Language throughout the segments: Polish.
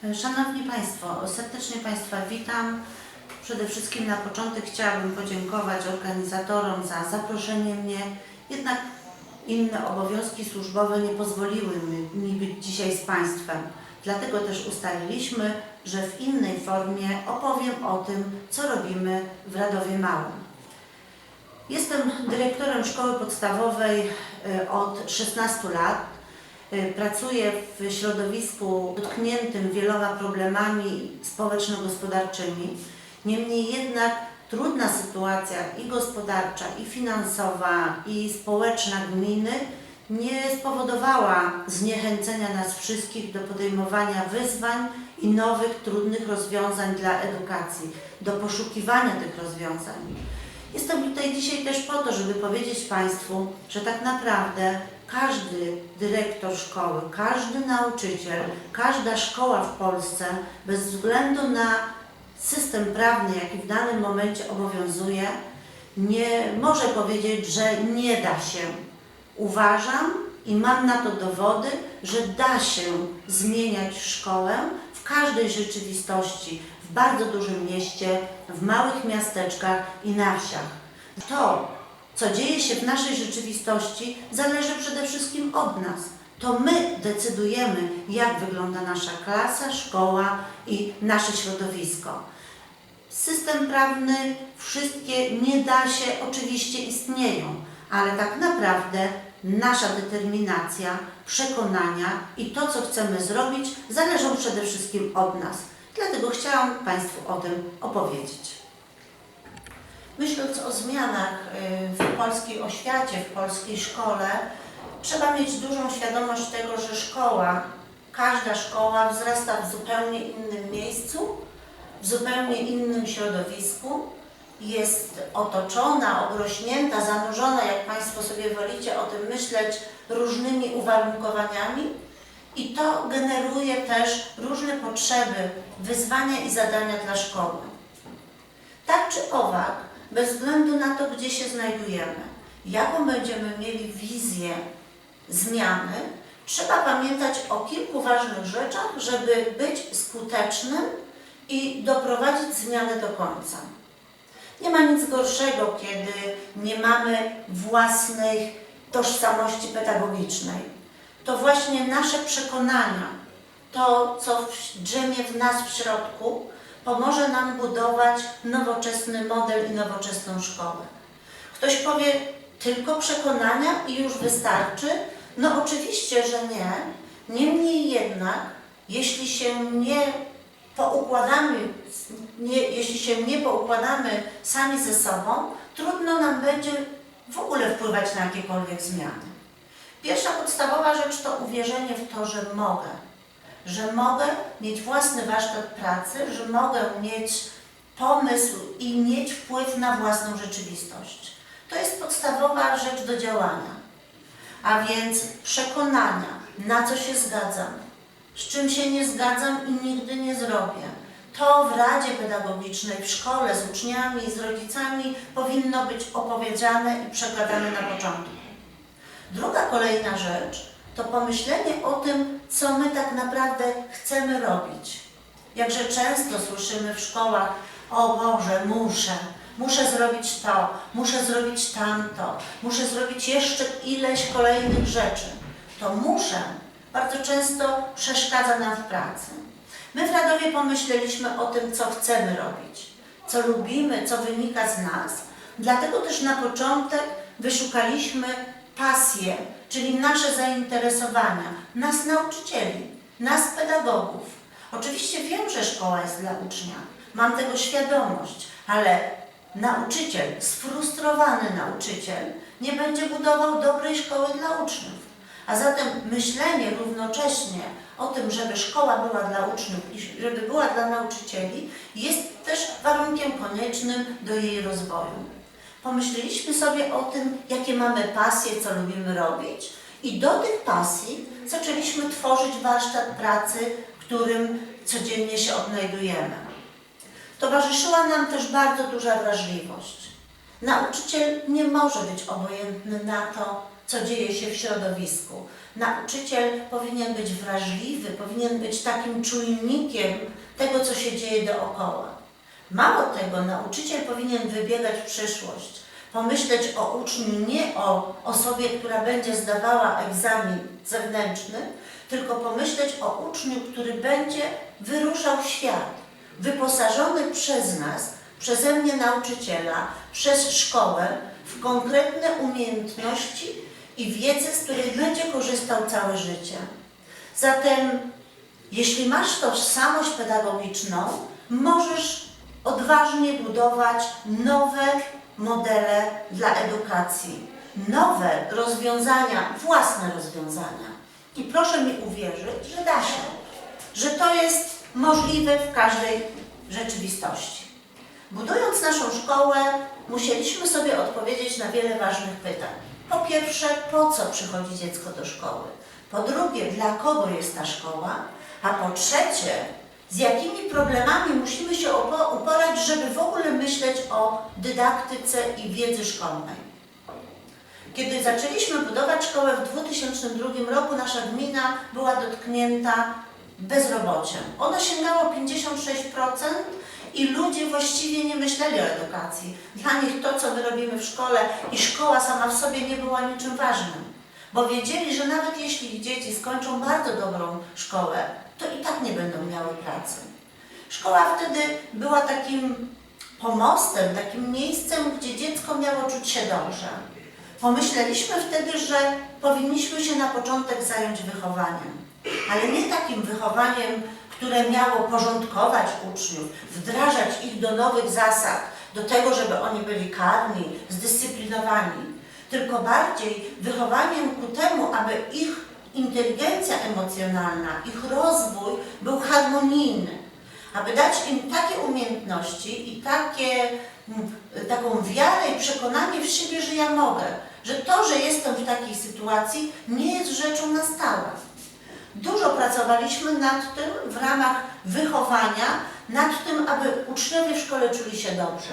Szanowni Państwo, serdecznie Państwa witam. Przede wszystkim na początek chciałabym podziękować organizatorom za zaproszenie mnie. Jednak inne obowiązki służbowe nie pozwoliły mi, być dzisiaj z Państwem. Dlatego też ustaliliśmy, że w innej formie opowiem o tym, co robimy w Radowie Małym. Jestem dyrektorem szkoły podstawowej e, od 16 lat. E, Pracuję w środowisku dotkniętym wieloma problemami społeczno-gospodarczymi. Niemniej jednak trudna sytuacja i gospodarcza, i finansowa, i społeczna gminy nie spowodowała zniechęcenia nas wszystkich do podejmowania wyzwań i nowych, trudnych rozwiązań dla edukacji, do poszukiwania tych rozwiązań. Jestem tutaj dzisiaj też po to, żeby powiedzieć Państwu, że tak naprawdę każdy dyrektor szkoły, każdy nauczyciel, każda szkoła w Polsce, bez względu na system prawny, jaki w danym momencie obowiązuje, nie może powiedzieć, że nie da się. Uważam i mam na to dowody, że da się zmieniać szkołę w każdej rzeczywistości, w bardzo dużym mieście, w małych miasteczkach i na wsiach. To, co dzieje się w naszej rzeczywistości, zależy przede wszystkim od nas. To my decydujemy, jak wygląda nasza klasa, szkoła i nasze środowisko. System prawny, wszystkie nie da się, oczywiście istnieją, ale tak naprawdę nasza determinacja, przekonania i to, co chcemy zrobić, zależą przede wszystkim od nas. Dlatego chciałam Państwu o tym opowiedzieć. Myśląc o zmianach y, w polskiej oświacie, w polskiej szkole, trzeba mieć dużą świadomość tego, że szkoła, każda szkoła wzrasta w zupełnie innym miejscu, w zupełnie innym środowisku, jest otoczona, obrośnięta, zanurzona, jak Państwo sobie wolicie o tym myśleć, różnymi uwarunkowaniami i to generuje też różne potrzeby, wyzwania i zadania dla szkoły. Tak czy owak, bez względu na to, gdzie się znajdujemy, jaką będziemy mieli wizję zmiany, trzeba pamiętać o kilku ważnych rzeczach, żeby być skutecznym i doprowadzić zmianę do końca. Nie ma nic gorszego, kiedy nie mamy własnej tożsamości pedagogicznej. To właśnie nasze przekonania, to co drzemie w nas w środku, pomoże nam budować nowoczesny model i nowoczesną szkołę. Ktoś powie, tylko przekonania i już wystarczy? No oczywiście, że nie. Niemniej jednak, jeśli się nie poukładamy, nie, jeśli się nie poukładamy sami ze sobą, trudno nam będzie w ogóle wpływać na jakiekolwiek zmiany. Pierwsza podstawowa rzecz to uwierzenie w to, że mogę. Że mogę mieć własny warsztat pracy, że mogę mieć pomysł i mieć wpływ na własną rzeczywistość. To jest podstawowa rzecz do działania. A więc przekonania, na co się zgadzam, z czym się nie zgadzam i nigdy nie zrobię. To w Radzie Pedagogicznej, w szkole, z uczniami, z rodzicami powinno być opowiedziane i przekładane na początku. Druga kolejna rzecz to pomyślenie o tym, co my tak naprawdę chcemy robić. Jakże często słyszymy w szkołach, o Boże, muszę, muszę zrobić to, muszę zrobić tamto, muszę zrobić jeszcze ileś kolejnych rzeczy. To muszę bardzo często przeszkadza nam w pracy. My w Radowie pomyśleliśmy o tym, co chcemy robić, co lubimy, co wynika z nas. Dlatego też na początek wyszukaliśmy pasje, czyli nasze zainteresowania, nas nauczycieli, nas pedagogów. Oczywiście wiem, że szkoła jest dla ucznia, mam tego świadomość, ale nauczyciel, sfrustrowany nauczyciel nie będzie budował dobrej szkoły dla uczniów. A zatem myślenie równocześnie o tym, żeby szkoła była dla uczniów i żeby była dla nauczycieli, jest też warunkiem koniecznym do jej rozwoju. Pomyśleliśmy sobie o tym, jakie mamy pasje, co lubimy robić, i do tych pasji zaczęliśmy tworzyć warsztat pracy, którym codziennie się odnajdujemy. Towarzyszyła nam też bardzo duża wrażliwość. Nauczyciel nie może być obojętny na to, co dzieje się w środowisku. Nauczyciel powinien być wrażliwy, powinien być takim czujnikiem tego, co się dzieje dookoła. Mało tego, nauczyciel powinien wybiegać w przyszłość, pomyśleć o uczniu nie o osobie, która będzie zdawała egzamin zewnętrzny, tylko pomyśleć o uczniu, który będzie wyruszał w świat, wyposażony przez nas, przeze mnie nauczyciela, przez szkołę w konkretne umiejętności i wiedzę, z której będzie korzystał całe życie. Zatem, jeśli masz tożsamość pedagogiczną, możesz odważnie budować nowe modele dla edukacji, nowe rozwiązania, własne rozwiązania. I proszę mi uwierzyć, że da się, że to jest możliwe w każdej rzeczywistości. Budując naszą szkołę, musieliśmy sobie odpowiedzieć na wiele ważnych pytań. Po pierwsze, po co przychodzi dziecko do szkoły? Po drugie, dla kogo jest ta szkoła? A po trzecie, z jakimi problemami musimy się upo- uporać, żeby w ogóle myśleć o dydaktyce i wiedzy szkolnej. Kiedy zaczęliśmy budować szkołę w 2002 roku, nasza gmina była dotknięta bezrobociem. Ono sięgało 56% i ludzie właściwie nie myśleli o edukacji. Dla nich to, co my robimy w szkole i szkoła sama w sobie nie była niczym ważnym, bo wiedzieli, że nawet jeśli ich dzieci skończą bardzo dobrą szkołę, to i tak nie będą miały pracy. Szkoła wtedy była takim pomostem, takim miejscem, gdzie dziecko miało czuć się dobrze. Pomyśleliśmy wtedy, że powinniśmy się na początek zająć wychowaniem, ale nie takim wychowaniem, które miało porządkować uczniów, wdrażać ich do nowych zasad, do tego, żeby oni byli karni, zdyscyplinowani, tylko bardziej wychowaniem ku temu, aby ich inteligencja emocjonalna, ich rozwój był harmonijny, aby dać im takie umiejętności i takie, mm, taką wiarę i przekonanie w siebie, że ja mogę, że to, że jestem w takiej sytuacji, nie jest rzeczą na stałe. Dużo pracowaliśmy nad tym w ramach wychowania, nad tym, aby uczniowie w szkole czuli się dobrze.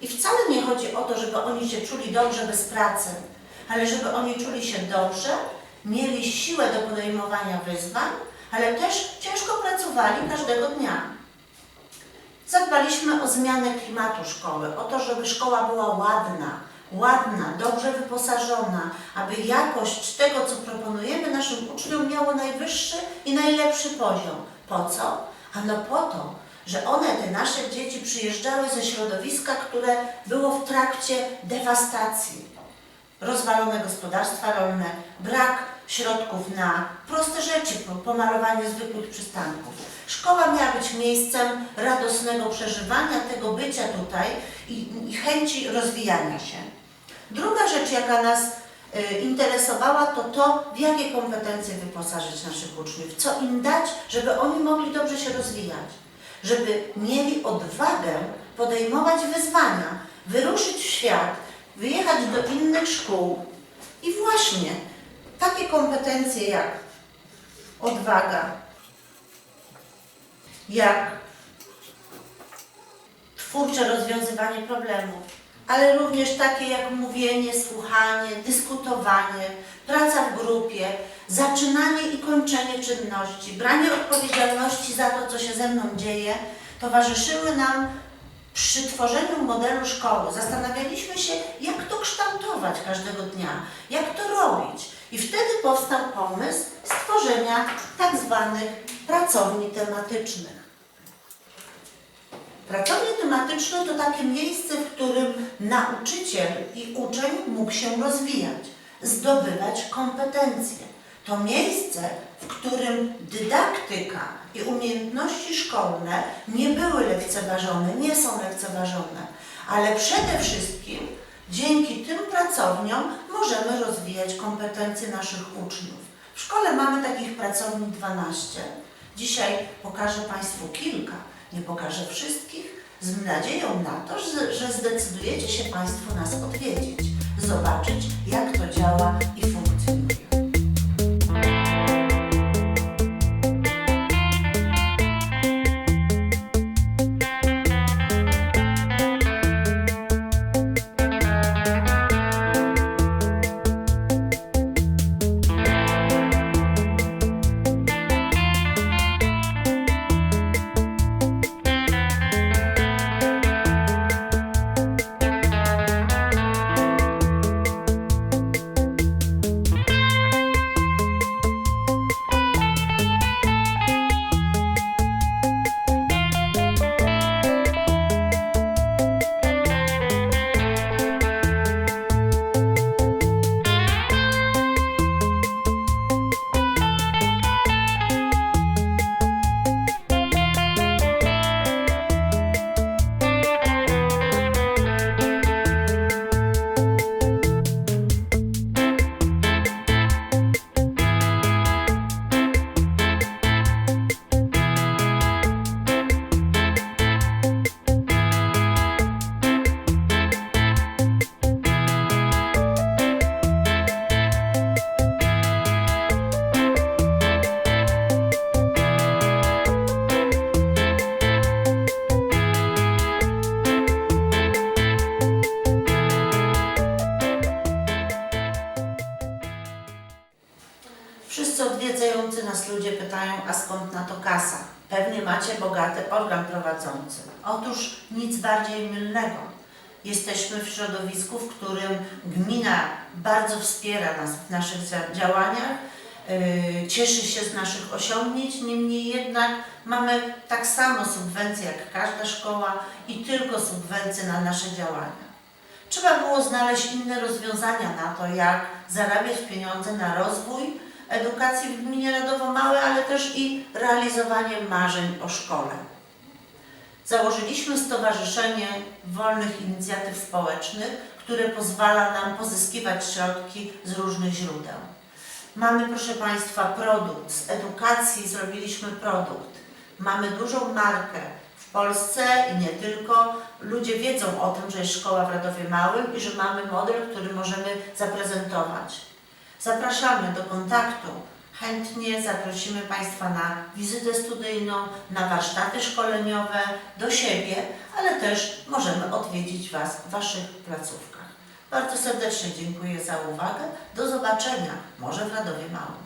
I wcale nie chodzi o to, żeby oni się czuli dobrze bez pracy, ale żeby oni czuli się dobrze, mieli siłę do podejmowania wyzwań, ale też ciężko pracowali każdego dnia. Zadbaliśmy o zmianę klimatu szkoły, o to, żeby szkoła była ładna, ładna, dobrze wyposażona, aby jakość tego, co proponujemy naszym uczniom, miało najwyższy i najlepszy poziom. Po co? Ano po to, że one, te nasze dzieci, przyjeżdżały ze środowiska, które było w trakcie dewastacji. Rozwalone gospodarstwa rolne, brak środków na proste rzeczy, po- pomalowanie zwykłych przystanków. Szkoła miała być miejscem radosnego przeżywania tego bycia tutaj i, i chęci rozwijania się. Druga rzecz, jaka nas y, interesowała, to to, w jakie kompetencje wyposażyć naszych uczniów, co im dać, żeby oni mogli dobrze się rozwijać, żeby mieli odwagę podejmować wyzwania, wyruszyć w świat, wyjechać do innych szkół i właśnie takie kompetencje jak odwaga, jak twórcze rozwiązywanie problemów, ale również takie jak mówienie, słuchanie, dyskutowanie, praca w grupie, zaczynanie i kończenie czynności, branie odpowiedzialności za to, co się ze mną dzieje, towarzyszyły nam przy tworzeniu modelu szkoły. Zastanawialiśmy się, jak to kształtować każdego dnia, jak to robić. I wtedy powstał pomysł stworzenia tak zwanych pracowni tematycznych. Pracownie tematyczne to takie miejsce, w którym nauczyciel i uczeń mógł się rozwijać, zdobywać kompetencje. To miejsce, w którym dydaktyka i umiejętności szkolne nie były lekceważone, nie są lekceważone, ale przede wszystkim dzięki tym pracowniom możemy rozwijać kompetencje naszych uczniów. W szkole mamy takich pracowni 12. Dzisiaj pokażę Państwu kilka, nie pokażę wszystkich, z nadzieją na to, że, zdecydujecie się Państwo nas odwiedzić, zobaczyć jak to działa i funkcjonuje. To kasa? Pewnie macie bogaty organ prowadzący. Otóż nic bardziej mylnego. Jesteśmy w środowisku, w którym gmina bardzo wspiera nas w naszych działaniach, yy, cieszy się z naszych osiągnięć, niemniej jednak mamy tak samo subwencje jak każda szkoła i tylko subwencje na nasze działania. Trzeba było znaleźć inne rozwiązania na to, jak zarabiać pieniądze na rozwój edukacji w gminie Radowo Małe, ale też i realizowanie marzeń o szkole. Założyliśmy Stowarzyszenie Wolnych Inicjatyw Społecznych, które pozwala nam pozyskiwać środki z różnych źródeł. Mamy, proszę Państwa, produkt. Z edukacji zrobiliśmy produkt. Mamy dużą markę w Polsce i nie tylko. Ludzie wiedzą o tym, że jest szkoła w Radowie Małym i że mamy model, który możemy zaprezentować. Zapraszamy do kontaktu. Chętnie zaprosimy Państwa na wizytę studyjną, na warsztaty szkoleniowe, do siebie, ale też możemy odwiedzić Was w Waszych placówkach. Bardzo serdecznie dziękuję za uwagę. Do zobaczenia, może w Radowie Małym.